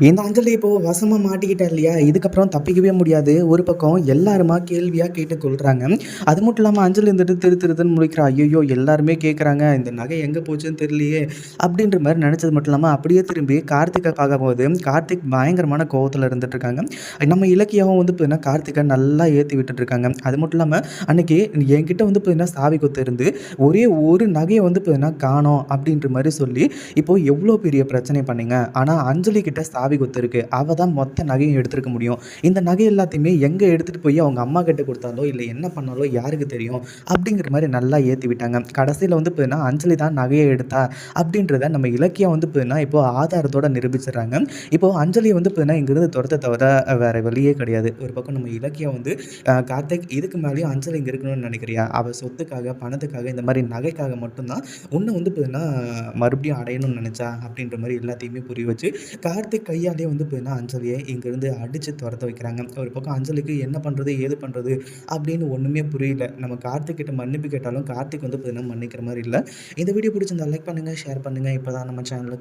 இந்த அஞ்சலி இப்போ வசமா மாட்டிக்கிட்டா இல்லையா இதுக்கப்புறம் தப்பிக்கவே முடியாது. ஒரு பக்கம் எல்லாருமா கேள்வியாக கேட்டு கொள்கிறாங்க அது மட்டும் இல்லாமல் அஞ்சலி இருந்துட்டு திரு திருதுன்னு முழிக்கிறா. ஐயோ எல்லாருமே கேட்குறாங்க இந்த நகை எங்கே போச்சுன்னு தெரியலையே. அப்படின்ற மாதிரி நினச்சது மட்டும் இல்லாமல் அப்படியே திரும்பி கார்த்திகை பார்க்கும்போது கார்த்திக் பயங்கரமான கோவத்தில் இருந்துட்டு இருக்காங்க நம்ம இலக்கியாவும் வந்து பார்த்தீங்கன்னா கார்த்திகை நல்லா ஏற்றி விட்டுட்டு இருக்காங்க அது மட்டும் இல்லாமல் அன்னைக்கு என்கிட்ட வந்து பார்த்தீங்கன்னா சாவி கொத்து இருந்து ஒரே ஒரு நகையை வந்து பார்த்தீங்கன்னா காணோம் அப்படின்ற மாதிரி சொல்லி இப்போ எவ்வளோ பெரிய பிரச்சனை பண்ணீங்க? ஆனால் அஞ்சலி கிட்ட சாவி கொத்து இருக்குது அவள் தான் மொத்த நகையும் எடுத்துருக்க முடியும். இந்த நகை எல்லாத்தையுமே எங்கே எடுத்துகிட்டு போய் அவங்க அம்மா கிட்ட கொடுத்தாலோ இல்லை என்ன பண்ணாலோ யாருக்கு தெரியும்? அப்படிங்கிற மாதிரி நல்லா ஏற்றி விட்டாங்க. கடைசியில் வந்து பார்த்தீங்கன்னா அஞ்சலி தான் நகையை எடுத்தா அப்படின்றத நம்ம இலக்கியம் வந்து பார்த்தீங்கன்னா இப்போது ஆதாரத்தோட நிரூபிச்சிடுறாங்க. இப்போது அஞ்சலியை வந்து பார்த்தீங்கன்னா இங்கேருந்து துரத்த தவிர வேறு வழியே கிடையாது. ஒரு பக்கம் நம்ம இலக்கியம் வந்து கார்த்திக் இதுக்கு மேலேயும் அஞ்சலி இங்கே இருக்கணும்னு நினைக்கிறியா? அவள் சொத்துக்காக பணத்துக்காக இந்த மாதிரி நகைக்காக மட்டும்தான். உன்னை வந்து பார்த்தீங்கன்னா மறுபடியும் அடையணும்னு நினச்சா? அப்படின்ற மாதிரி எல்லாத்தையுமே புரிய வச்சு கார்த்திக் கையாலே வந்து பார்த்தீங்கன்னா அஞ்சலியை இங்கேருந்து அடித்து துரத்த வைக்கிறாங்க. ஒரு பக்கம் அஞ்சலிக்கு என்ன பண்ணுறது ஏது பண்ணுறது அப்படின்னு ஒன்றுமே புரியல. நம்ம கார்த்திக் கிட்ட மன்னிப்பு கேட்டாலும் கார்த்திக் வந்து பார்த்தீங்கன்னா மன்னிக்கிற மாதிரி இல்லை. இந்த வீடியோ பிடிச்சிருந்தா லைக் பண்ணுங்கள் ஷேர் பண்ணுங்கள் இப்போ தான் நம்ம சேனலுக்கு